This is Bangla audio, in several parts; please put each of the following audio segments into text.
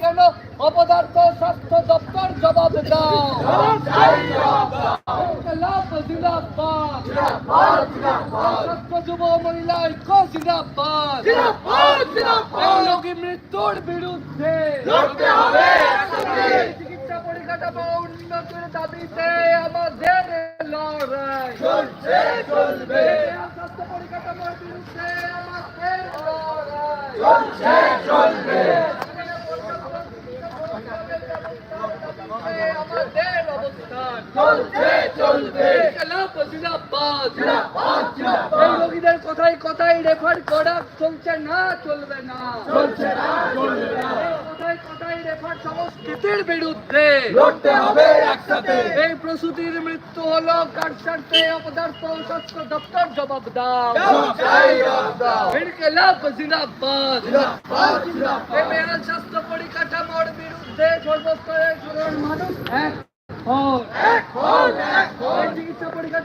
কেন অপদার্থ স্বাস্থ্য দপ্তর জবাব দাও যুব মহিলা ঐক্য জিন্দাবাদ মৃত্যুর বিরুদ্ধে। চিকিৎসা পরিকাঠামো উন্নতির দাবিতে আমাদের লড়াই চলছে, চলবে। স্বাস্থ্য পরিকাঠামোর বিরুদ্ধে আমাদের চলছে, চলবে। আমাদের অবস্থান চলছে, চলবে। রোগীদের কথাই কথাই রেফার করা চলছে না চলবে না চলছে না, চলবে না। কথায় কথায় রেফার সংস্কৃতির বিরুদ্ধে লড়তে হবে একসাথে। এই প্রসূতির মৃত্যু হলো কার অপদার্থ স্বাস্থ্য দপ্তর জবাব দাও দাও। ইনকলাব জিন্দাবাদ। এই স্বাস্থ্য পরিকাঠামোর বিরুদ্ধে সর্বস্তরের সাধারণ মানুষ এক হন। এক হন, এক হন। এই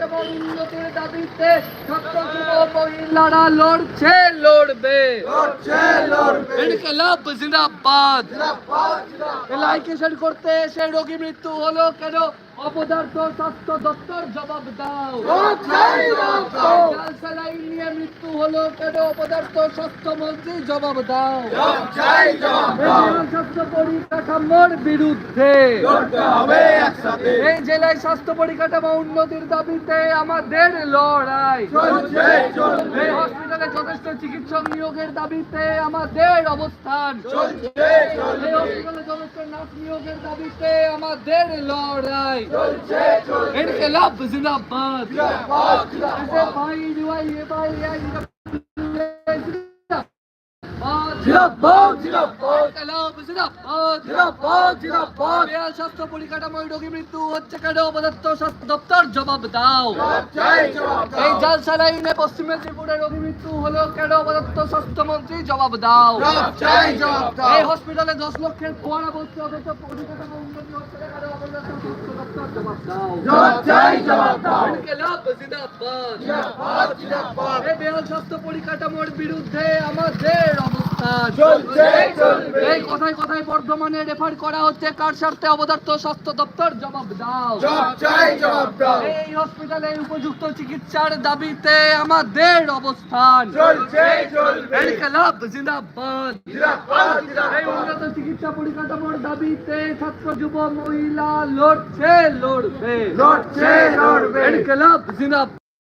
পরিকাঠামোর উন্নতির দাবিতে ছাত্র যুব মহিলারা লড়ছে লড়বে লড়ছে, লড়বে। ইনকলাব জিন্দাবাদ। জিন্দাবাদ, জিন্দাবাদ। করতে এসে রোগী মৃত্যু হলো কেন? অপদার্থ স্বাস্থ্য দপ্তর জবাব দাও। স্যালাইন নিয়ে মৃত্যু হলো কেন? অপদার্থ জবাব স্বাস্থ্য পরিকাঠামোর বিরুদ্ধে। এই জেলায় স্বাস্থ্য পরিকাঠামো উন্নতির দাবিতে আমাদের লড়াই। হাসপাতালে যথেষ্ট চিকিৎসক নিয়োগের দাবিতে আমাদের অবস্থান। চলছে যথেষ্ট নার্স নিয়োগের দাবিতে আমাদের লড়াই। চলছে স্বাস্থ্য পরিকাঠামোয় রোগী মৃত্যু হচ্ছে কেন? অপদার্থ স্বাস্থ্য দপ্তর জবাব দাও। এই পশ্চিম মেদিনীপুরে রোগী মৃত্যু হলো কেন? স্বাস্থ্যমন্ত্রী জবাব দাও। এই হসপিটালে দশ লক্ষের ফোয়ারা অথচ পরিকাঠামো উন্নতি হচ্ছে কেন? পরিকাঠামোর বিরুদ্ধে আমাদের। এই কথায় কথায় বর্ধমানে রেফার করা হচ্ছে কার স্বার্থে অবদার্থ স্বাস্থ্য দপ্তর? জবাব দাও। এই হসপিটালে উপযুক্ত চিকিৎসার দাবিতে আমাদের অবস্থান। জিন্দাবাদ, এই উন্নত চিকিৎসা পরিকাঠামোর দাবিতে ছাত্র যুব মহিলা লড়ছে লড়বে। লড়ছে, লড়বে। জিন্দাবাদ।